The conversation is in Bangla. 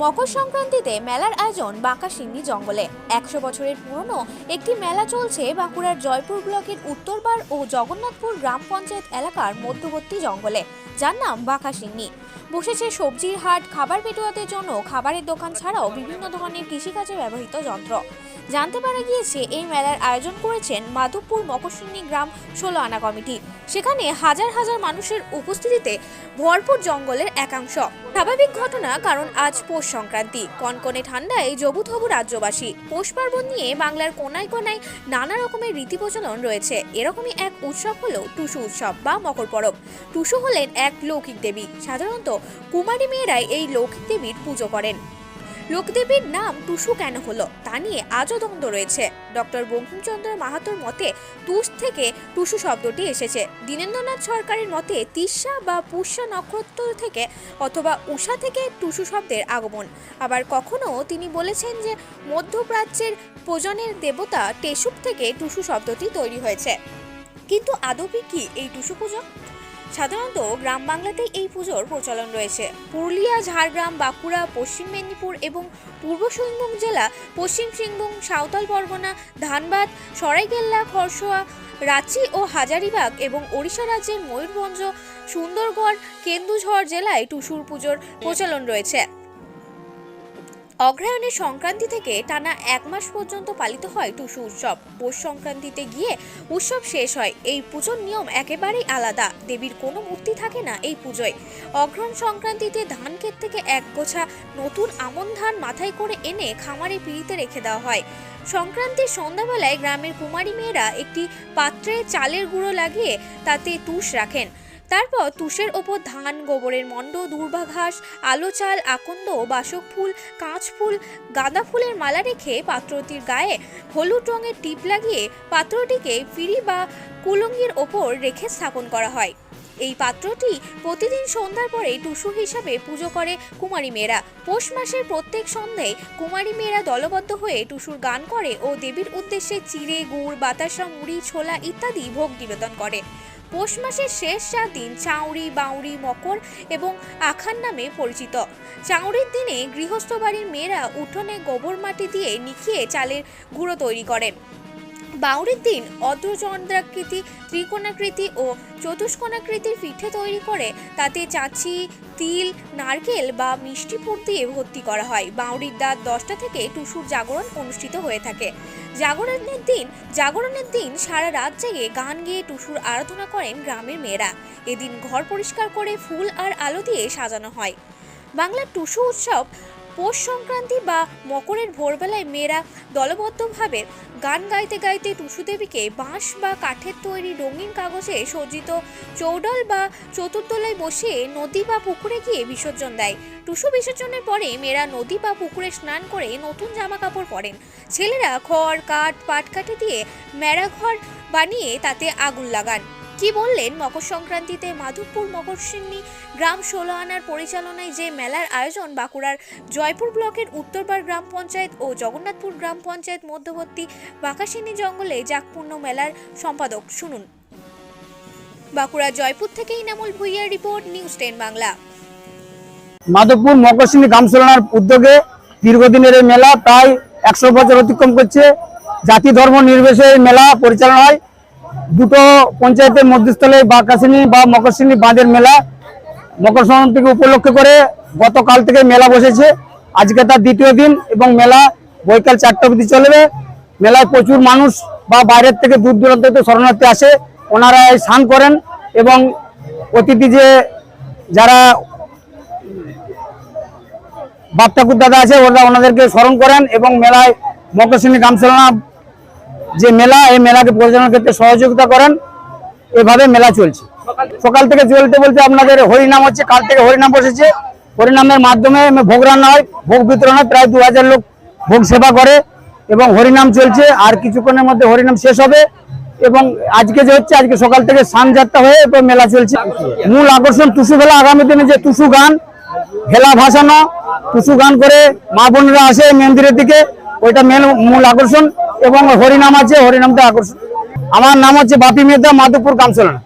মকর সংক্রান্তিতে মেলার আয়োজন বাঁকা জঙ্গলে। একশো বছরের পুরনো একটি মেলা চলছে বাঁকুড়ার জয়পুর ব্লকের উত্তরবার ও জগন্নাথপুর গ্রাম পঞ্চায়েত এলাকার মধ্যবর্তী জঙ্গলে, যার নাম বাঁকা সিন্নি বসেছে সবজির হাট, খাবার পেটুয়াদের জন্য, খাবারের দোকান ছাড়াও বিভিন্ন ধরনের কৃষিকাজে ব্যবহৃত যন্ত্র। জানতে পারা গিয়েছে, এই মেলার আয়োজন করেছেন মাধবপুর মকরসিন্নি গ্রাম ষোলো আনা কমিটি। সেখানে হাজার হাজার মানুষের উপস্থিতিতে ভরপুর জঙ্গলের একাংশ। স্বাভাবিক ঘটনা কারণ আজ পৌষ সংক্রান্তি। কনকনে ঠান্ডায় জবুথবু রাজ্যবাসী। পৌষ পার্বণ নিয়ে বাংলার কোনায় কোনায় নানা রকমের রীতি প্রচলন রয়েছে। এরকমই এক উৎসব হলো টুসু উৎসব বা মকর পরব। টুসু হলেন এক লৌকিক দেবী। সাধারণত কুমারী মেয়েরাই এই লৌকিক দেবীর পুজো করেন। লোকদেবীর নাম টুসু কেন হলো তা নিয়ে আজও দ্বন্দ্ব রয়েছে। ডক্টর বঙ্কিমচন্দ্র মাহাতোর মতে তুষ থেকে টুসু শব্দটি এসেছে। দীনেন্দ্রনাথ সরকারের মতে তিস্সা বা পুষ্যা নক্ষত্র থেকে অথবা উষা থেকে টুসু শব্দের আগমন। আবার কখনো তিনি বলেছেন যে মধ্যপ্রাচ্যের প্রজনের দেবতা টেসুক থেকে টুসু শব্দটি তৈরি হয়েছে। কিন্তু আদপি কি এই টুসু পুজো? সাধারণত গ্রাম বাংলাতেই এই পুজোর প্রচলন রয়েছে। পুরুলিয়া, ঝাড়গ্রাম, বাঁকুড়া, পশ্চিম মেদিনীপুর এবং পূর্ব সিংভূম জেলা, পশ্চিম সিংভূম, সাঁওতাল পরগনা, ধানবাদ, সরাইকেল্লা খরসোয়া রাঁচি ও হাজারিবাগ এবং ওড়িশা রাজ্যের ময়ূরভঞ্জ, সুন্দরগড়, কেন্দুঝড় জেলায় টুসুর পুজোর প্রচলন রয়েছে। অগ্রহায়ণের সংক্রান্তি থেকে টানা এক মাস পর্যন্ত পালিত হয় টুসু উৎসব। পৌষ সংক্রান্তিতে গিয়ে উৎসব শেষ হয়। এই পুজোর নিয়ম একেবারেই আলাদা। দেবীর কোনো মূর্তি থাকে না এই পুজোয়। অগ্রহণ সংক্রান্তিতে ধান ক্ষেত থেকে এক গোছা নতুন আমন ধান মাথায় করে এনে খামারে পিড়িতে রেখে দেওয়া হয়। সংক্রান্তির সন্ধ্যাবেলায় গ্রামের কুমারী মেয়েরা একটি পাত্রে চালের গুঁড়ো লাগিয়ে তাতে তুষ রাখেন। তারপর তুষের ওপর ধান, গোবরের মণ্ড দূর্বা ঘাস আলো চাল, আকন্দ, বাসক ফুল, কাঁচ ফুল, গাঁদা ফুলের মালা রেখে পাত্রটির গায়ে হলুদ রঙের টিপ লাগিয়ে পাত্রটিকে ফিরি বা কুলঙ্গির ওপর রেখে স্থাপন করা হয়। এই পাত্রটি প্রতিদিন সন্ধ্যার পরে টুসু হিসাবে পুজো করে কুমারী মেয়েরা। পৌষ মাসের প্রত্যেক সন্ধ্যায় কুমারী মেয়েরা দলবদ্ধ হয়ে টুসুর গান করে ও দেবীর উদ্দেশ্যে চিড়ে, গুড়, বাতাসা, মুড়ি, ছোলা ইত্যাদি ভোগ নিবেদন করে। পৌষ মাসের শেষ চার দিন চাউরি, বাউরি, মকর এবং আখান নামে পরিচিত। চাউরির দিনে গৃহস্থ বাড়ির মেয়েরা উঠোনে গোবর মাটি দিয়ে নিখিয়ে চালের গুঁড়ো তৈরি করেন। বাউরির দিন অর্ধচন্দ্রাকৃতি, ত্রিকোণাকৃতি ও চতুষ্কোণাকৃতির পিঠে তৈরি করে তাতে চাচি তিল, নারকেল বা মিষ্টি পুর দিয়ে ভর্তি করা হয়। বাউরির দাঁত দশটা থেকে টুসুর জাগরণ অনুষ্ঠিত হয়ে থাকে। জাগরণের দিন জাগরণের দিন সারা রাত জেগে গান গেয়ে টুসুর আরাধনা করেন গ্রামের মেয়েরা। এদিন ঘর পরিষ্কার করে ফুল আর আলো দিয়ে সাজানো হয়। বাংলার টুসু উৎসব পৌষ সংক্রান্তি বা মকরের ভোরবেলায় মেয়েরা দলবদ্ধভাবে গান গাইতে গাইতে টুসু দেবীকে বাঁশ বা কাঠের তৈরি রঙিন কাগজে সজ্জিত চৌডল বা চতুর্দলায় বসে নদী বা পুকুরে গিয়ে বিসর্জন দেয়। টুসু বিসর্জনের পরে মেয়েরা নদী বা পুকুরে স্নান করে নতুন জামা কাপড় পরেন। ছেলেরা খড়, কাঠ, পাটকাঠি দিয়ে মেরা ঘর বানিয়ে তাতে আগুন লাগান। কি বললেন মকর সংক্রান্তিতে মাধবপুর মকরসিন্নি গ্রাম ষোলো আনার পরিচালনায় যে মেলার আয়োজন, বাঁকুড়ার জয়পুর ব্লকের উত্তরপাড় গ্রাম পঞ্চায়েত ও জগন্নাথপুর গ্রাম পঞ্চায়েত মধ্যবর্তী বাঁকাশিনী জঙ্গলে জাকপূর্ণ মেলার সম্পাদক শুনুন। বাঁকুড়া জয়পুর থেকে Inamul ভুইয়ার report, news ten Bangla. Madhabpur Makarsingha গ্রামসোলনার উদ্যোগে দীর্ঘদিনের এই মেলা প্রায় একশো বছর অতিক্রম করছে। জাতি ধর্ম নির্বিশেষে মেলা পরিচালনা হয়। দুটো পঞ্চায়েতের মধ্যস্থলে বাঁকাশিনী বা মকরসিনী বাঁধের মেলা মকর সংক্রান্তিকে উপলক্ষ করে গতকাল থেকে মেলা বসেছে। আজকে তার দ্বিতীয় দিন এবং মেলা বৈকাল চারটা অবধি চলবে। মেলায় প্রচুর মানুষ বা বাইরের থেকে দূর দূরান্ত শরণার্থী আসে। ওনারা স্নান করেন এবং অতিথি যে যারা বাপ ঠাকুর দাদা আছে, ওরা ওনাদেরকে স্মরণ করেন এবং মেলায় মকরশ্রেণী গ্রামসেলনা যে মেলা, এই মেলাকে পরিচালনার ক্ষেত্রে সহযোগিতা করেন, এভাবে মেলা চলছে। সকাল থেকে চলতে বলতে আপনাদের হরিনাম হচ্ছে, কাল থেকে হরিনাম বসেছে। হরিনামের মাধ্যমে ভোগ রান্না হয়, ভোগ বিতরণ হয় প্রায় দু হাজার লোক ভোগ সেবা করে এবং হরিনাম চলছে। আর কিছুক্ষণের মধ্যে হরিনাম শেষ হবে এবং আজকে যে হচ্ছে, আজকে সকাল থেকে সান যাত্রা হয়ে এরপর মেলা চলছে। মূল আকর্ষণ টুসু খেলা। আগামী দিনে যে টুসু গান ভেলা ভাসানো, টুসু গান করে মা বোনেরা আসে মন্দিরের দিকে, ওইটা মেন মূল আকর্ষণ। এবং হরিনাম আছে হরিনামটা আকর্ষণ। আমার নাম হচ্ছে বাপি মেদা মাধবপুর কামসোলানা